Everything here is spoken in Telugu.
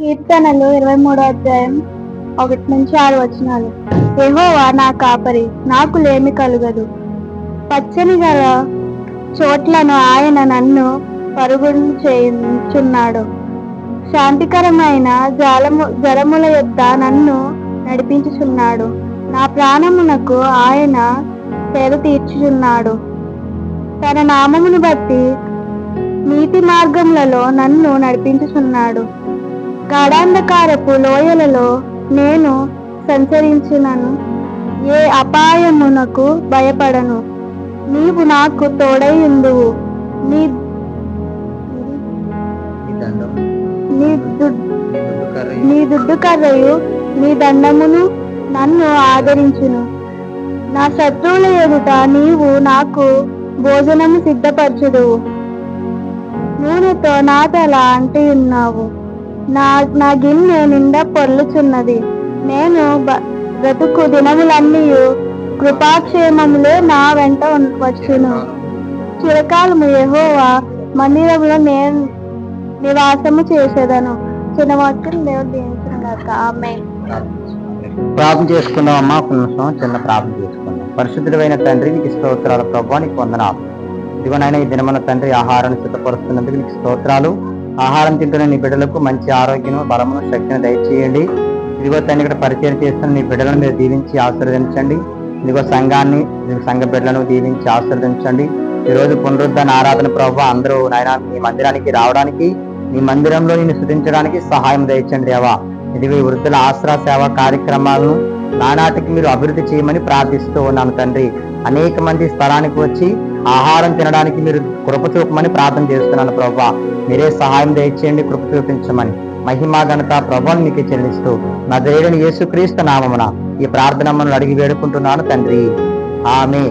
కీర్తనలు ఇరవై మూడో అధ్యాయం ఒకటి నుంచి ఆరు వచనాలు. యెహోవా నా కాపరి నాకు లేమి కలుగదు. పచ్చని గల చోట్లను ఆయన నన్ను పరుగులు చేయించున్నాడు. శాంతికరమైన జలము జలముల యొద్ద నన్ను నడిపించుచున్నాడు. నా ప్రాణమునకు ఆయన పేద తీర్చుచున్నాడు. తన నామమును బట్టి నీతి మార్గములలో నన్ను నడిపించుచున్నాడు. గాఢాంధకారపు లోయలలో నేను సంచరించినను. ఏ అపాయమునకు భయపడను. నీవు నాకు తోడై ఉందువు నీ నీ దుడ్డు కర్రయు నీ దండమును నన్ను ఆదరించును. నా శత్రువుల ఎదుట నీవు నాకు భోజనము సిద్ధపరచుదువు. నూనెతో నా తల అంటి ఉన్నావు. నా నా గిన్నె నిండా పొర్లుచున్నది. నేను బ- బ్రతుకు దినములన్నీ కృపాక్షేమములే నా వెంట వచ్చును. చిరకాలము యహోవా మందిరంలో నేను నివాసము చేసేదను. చిన్న వాక్యం దేవుడు దీవించిన ఆమె ప్రార్థన చేసుకుందాం అమ్మా. కొంచెం చిన్న ప్రార్థన చేసుకుందాం. పరిశుద్ధుడైన తండ్రి నీకు స్తోత్రాలు. ప్రభా నీకు వందనాలు. ఇదిగోనైనా ఈ దినమున తండ్రి ఆహారాన్ని సిద్ధపరుస్తున్నందుకు నీకు స్తోత్రాలు. ఆహారం తింటున్న నీ బిడ్డలకు మంచి ఆరోగ్యము బలమును శక్తిని దయచేయండి. ఇదిగో తండ్రి ఇక్కడ పరిచయం చేస్తున్న నీ బిడ్డలను మీరు దీవించి ఆశీర్వదించండి. ఇదిగో సంఘాన్ని సంఘ బిడ్డలను దీవించి ఆశీర్వదించండి. ఈ రోజు పునరుద్ధరణ ఆరాధన ప్రభావ అందరూ నాయన మీ మందిరానికి రావడానికి మీ మందిరంలో నిన్ను శుద్ధించడానికి సహాయం దయచండి దేవా ఇదిగో ఈ వృద్ధుల ఆసరా సేవ కార్యక్రమాలను నానాటికి మీరు అభివృద్ధి చేయమని ప్రార్థిస్తూ ఉన్నాను తండ్రి. అనేక మంది స్థలానికి వచ్చి ఆహారం తినడానికి మీరు కృప చూపమని ప్రార్థన చేస్తున్నాను ప్రభా మీరే సహాయం దయచేయండి కృప చూపించమని. మహిమా ఘనత ప్రభావం మీకు చెల్లిస్తూ నా దేవుని యేసుక్రీస్తు నామమున ఈ ప్రార్థన అడిగి వేడుకుంటున్నాను తండ్రి. ఆమె